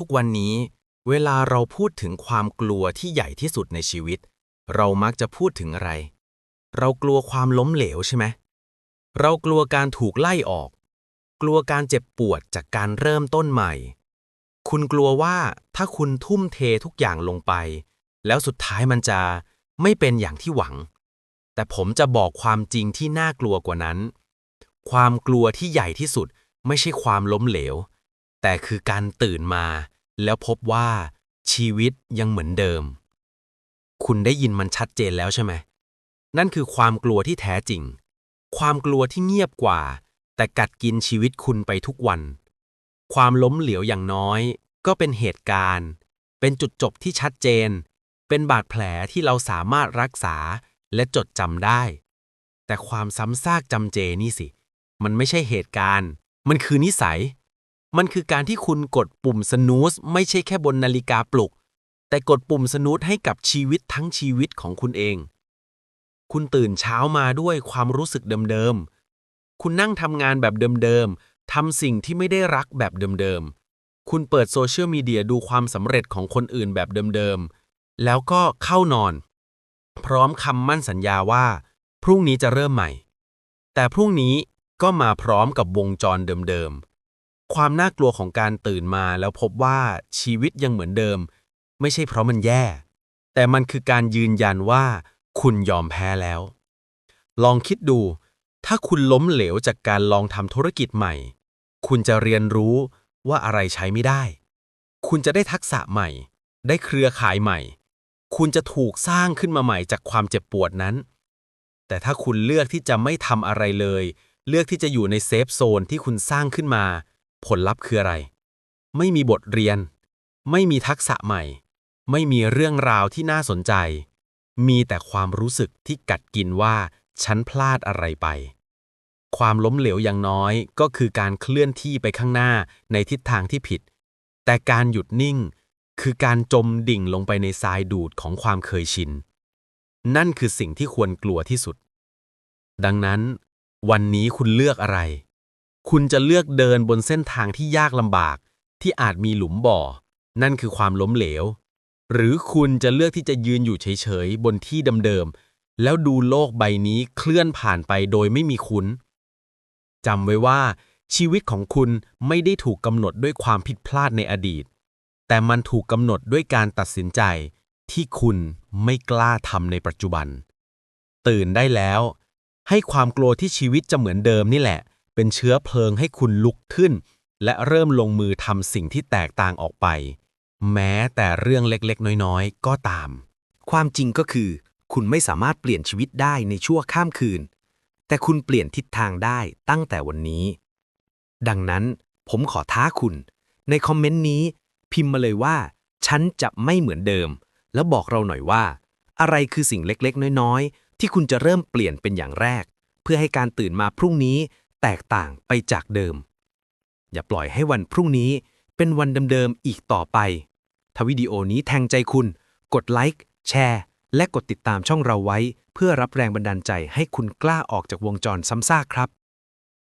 ทุกวันนี้ เวลาเราพูดถึงความกลัวที่ใหญ่ที่สุดในชีวิต เรามักจะพูดถึงอะไร เรากลัวความล้มเหลวใช่ไหม เรากลัวการถูกไล่ออก กลัวการเจ็บปวดจากการเริ่มต้นใหม่ คุณกลัวว่าถ้าคุณทุ่มเททุกอย่างลงไป แล้วสุดท้ายมันจะไม่เป็นอย่างที่หวัง แต่ผมจะบอกความจริงที่น่ากลัวกว่านั้น ความกลัวที่ใหญ่ที่สุดไม่ใช่ความล้มเหลว แต่คือการตื่นมา แล้วพบว่าชีวิตยังเหมือนเดิม คุณได้ยินมันชัดเจนแล้วใช่ไหม นั่นคือความกลัวที่แท้จริง ความกลัวที่เงียบกว่า แต่กัดกินชีวิตคุณไปทุกวัน ความล้มเหลวอย่างน้อย ก็เป็นเหตุการณ์ เป็นจุดจบที่ชัดเจน เป็นบาดแผลที่เราสามารถรักษาและจดจำได้ แต่ความซ้ำซากจำเจนี่สิ มันไม่ใช่เหตุการณ์ มันคือนิสัย มันคือการที่คุณกดปุ่มสนูสไม่ใช่แค่บนนาฬิกาปลุก แต่กดปุ่มสนูสให้กับชีวิตทั้งชีวิตของคุณเอง คุณตื่นเช้ามาด้วยความรู้สึกเดิมๆ คุณนั่งทำงานแบบเดิมๆ ทำสิ่งที่ไม่ได้รักแบบเดิมๆ คุณเปิดโซเชียลมีเดียดูความสำเร็จของคนอื่นแบบเดิมๆ แล้วก็เข้านอน พร้อมคำมั่นสัญญาว่า พรุ่งนี้จะเริ่มใหม่ แต่พรุ่งนี้ก็มาพร้อมกับวงจรเดิมๆ ความน่ากลัวของการตื่นมาแล้วพบว่าชีวิตยังเหมือนเดิม ไม่ใช่เพราะมันแย่ แต่มันคือการยืนยันว่าคุณยอมแพ้แล้ว ลองคิดดู ถ้าคุณล้มเหลวจากการลองทำธุรกิจใหม่ คุณจะเรียนรู้ว่าอะไรใช้ไม่ได้ คุณจะได้ทักษะใหม่ ได้เครือข่ายใหม่ คุณจะถูกสร้างขึ้นมาใหม่จากความเจ็บปวดนั้น แต่ถ้าคุณเลือกที่จะไม่ทำอะไรเลย เลือกที่จะอยู่ในเซฟโซนที่คุณสร้างขึ้นมา ผลลัพธ์คืออะไร ไม่มีบทเรียน ไม่มีทักษะใหม่ ไม่มีเรื่องราวที่น่าสนใจ มีแต่ความรู้สึกที่กัดกินว่า ฉันพลาดอะไรไป ความล้มเหลวอย่างน้อยก็คือการเคลื่อนที่ไปข้างหน้าในทิศทางที่ผิด แต่การหยุดนิ่ง คือการจมดิ่งลงไปในทรายดูดของความเคยชิน นั่นคือสิ่งที่ควรกลัวที่สุด ดังนั้น วันนี้คุณเลือกอะไร คุณจะเลือกเดินบนเส้นทางที่ยากลำบาก ที่อาจมีหลุมบ่อ นั่นคือความล้มเหลว หรือคุณจะเลือกที่จะยืนอยู่เฉยๆ บนที่เดิมๆ แล้วดูโลกใบนี้เคลื่อนผ่านไปโดยไม่มีคุณจำไว้ว่า ชีวิตของคุณไม่ได้ถูกกำหนดด้วยความผิดพลาดในอดีต แต่มันถูกกำหนดด้วยการตัดสินใจที่คุณไม่กล้าทำในปัจจุบัน ตื่นได้แล้ว ให้ความกลัวที่ชีวิตจะเหมือนเดิมนี่แหละ เป็นเชื้อเพลิงให้คุณลุกขึ้น และเริ่มลงมือทำสิ่งที่แตกต่างออกไป แม้แต่เรื่องเล็กๆ น้อยๆ ก็ตาม ความจริงก็คือ คุณไม่สามารถเปลี่ยนชีวิตได้ในชั่วข้ามคืน แต่คุณเปลี่ยนทิศทางได้ตั้งแต่วันนี้ ดังนั้นผมขอท้าคุณ ในคอมเมนต์นี้ พิมพ์มาเลยว่า ฉันจะไม่เหมือนเดิม แล้วบอกเราหน่อยว่า อะไรคือสิ่งเล็กๆ น้อยๆ ที่คุณจะเริ่มเปลี่ยนเป็นอย่างแรก เพื่อให้การตื่นมาพรุ่งนี้ แตกต่างไปจากเดิม อย่าปล่อยให้วันพรุ่งนี้เป็นวันเดิมๆอีกต่อไป ถ้าวิดีโอนี้แทงใจคุณ กดไลค์แชร์และกดติดตามช่องเราไว้ เพื่อรับแรงบันดาลใจให้คุณกล้าออกจากวงจรซ้ำซากครับ